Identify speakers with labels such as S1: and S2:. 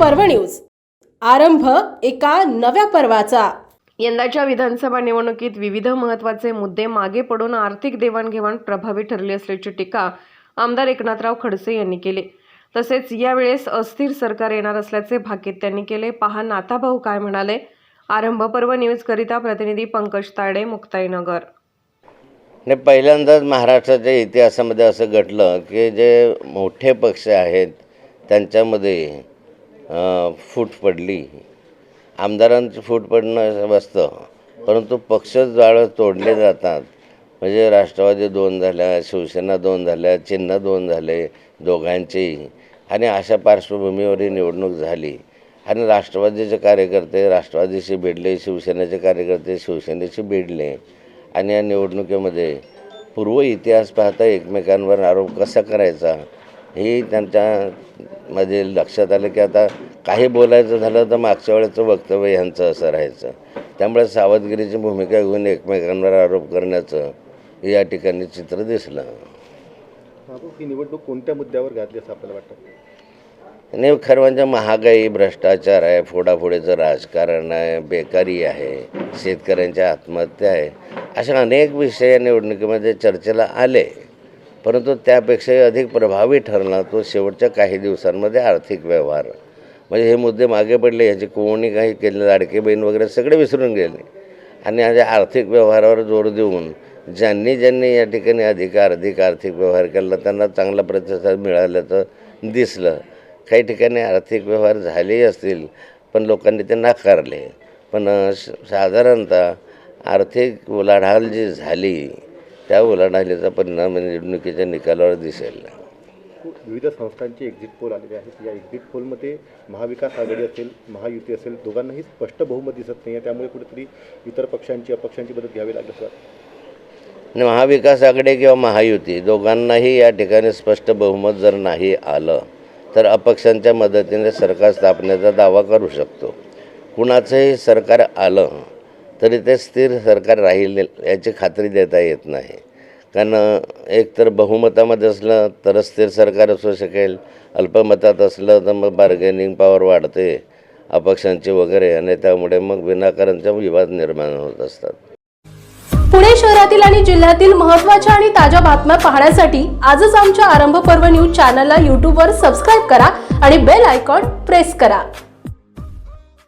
S1: पर्व न्यूज. आरंभ एका नव्या पर्वाचा.
S2: यंदाच्या विधानसभा निवडणुकीत विविध महत्त्वाचे मुद्दे मागे पडून आर्थिक देवाणघेवाण प्रभावी ठरली असल्याची टीका आमदार एकनाथराव खडसे यांनी केली. तसेच यावेळेस अस्थिर सरकार येणार असल्याचे भाकीत त्यांनी केले. पहा नाथाभाऊ काय म्हणाले? आरंभ पर्व न्यूजकरिता प्रतिनिधी पंकज ताडे मुक्ताईनगर.
S3: नाही पहिल्यांदाच महाराष्ट्राच्या इतिहासामध्ये असं घडलं की जे मोठे पक्ष आहेत त्यांच्यामध्ये फूट पडली. आमदारांची फूट पडणं बसतं परंतु पक्ष जाळं तोडले जातात. म्हणजे राष्ट्रवादी दोन झाल्या शिवसेना दोन झाल्या चिन्ह दोन झाले दोघांचेही आणि अशा पार्श्वभूमीवर ही निवडणूक झाली. आणि राष्ट्रवादीचे कार्यकर्ते राष्ट्रवादीशी भिडले शिवसेनेचे कार्यकर्ते शिवसेनेशी भिडले. आणि या निवडणुकीमध्ये पूर्व इतिहास पाहता एकमेकांवर आरोप कसा करायचा? हे त्यांच्यामध्ये लक्षात आलं की आता काही बोलायचं झालं तर मागच्या वेळेचं वक्तव्य ह्यांचं असं राहायचं. त्यामुळे सावधगिरीची भूमिका घेऊन एकमेकांवर आरोप करण्याचं या ठिकाणी चित्र दिसलं.
S4: ही निवडणूक कोणत्या मुद्द्यावर घातली असं आपल्याला वाटतं?
S3: आणि खरं म्हणजे महागाई भ्रष्टाचार आहे फोडाफोडीचं राजकारण आहे बेकारी आहे शेतकऱ्यांच्या आत्महत्या आहे अशा अनेक विषय या निवडणुकीमध्ये चर्चेला आले. परंतु त्यापेक्षाही अधिक प्रभावी ठरला तो शेवटच्या काही दिवसांमध्ये आर्थिक व्यवहार. म्हणजे हे मुद्दे मागे पडले ह्याची कोणी काही केले लाडके बहीण वगैरे सगळे विसरून गेले. आणि आज आर्थिक व्यवहारावर जोर देऊन ज्यांनी ज्यांनी या ठिकाणी अधिकार अधिक आर्थिक व्यवहार केला त्यांना चांगला प्रतिसाद मिळाल्याचं दिसलं. काही ठिकाणी आर्थिक व्यवहार झालेही असतील पण लोकांनी ते नाकारले. पण श- साधारणतः आर्थिक उलाढाल जी झाली त्या उलाढालीचा परिणाम निवडणुकीच्या निकालावर दिसेल.
S4: विविध संस्थांचे एक्झिट पोल आलेले आहेत. या एक्झिट पोलमध्ये महाविकास आघाडी असेल महायुती असेल दोघांनाही स्पष्ट बहुमत दिसत नाही आहे त्यामुळे कुठेतरी इतर पक्षांची अपक्षांची मदत घ्यावी लागली
S3: आणि महाविकास आघाडी किंवा महायुती दोघांनाही या ठिकाणी स्पष्ट बहुमत जर नाही आलं तर अपक्षांच्या मदतीने सरकार स्थापनेचा दावा करू शकतो. कुणाचंही सरकार आलं तरी ते स्थिर सरकार राहील याची खात्री देता येत नाही. कारण एक तर बहुमतामध्ये असलं तर स्थिर सरकार असू शकेल अल्पमतात असलं तर मग बार्गेनिंग पॉवर वाढते अपक्षांची वगैरे आणि त्यामुळे मग विनाकारांचा विवाद निर्माण होत असतात.
S1: पुणे शहरातील आणि जिल्ह्यातील महत्त्वाच्या आणि ताज्या बातम्या पाहण्यासाठी आजच आमच्या आरंभ पर्व न्यूज चॅनलला यूट्यूबवर सबस्क्राईब करा आणि बेल आयकॉन प्रेस करा.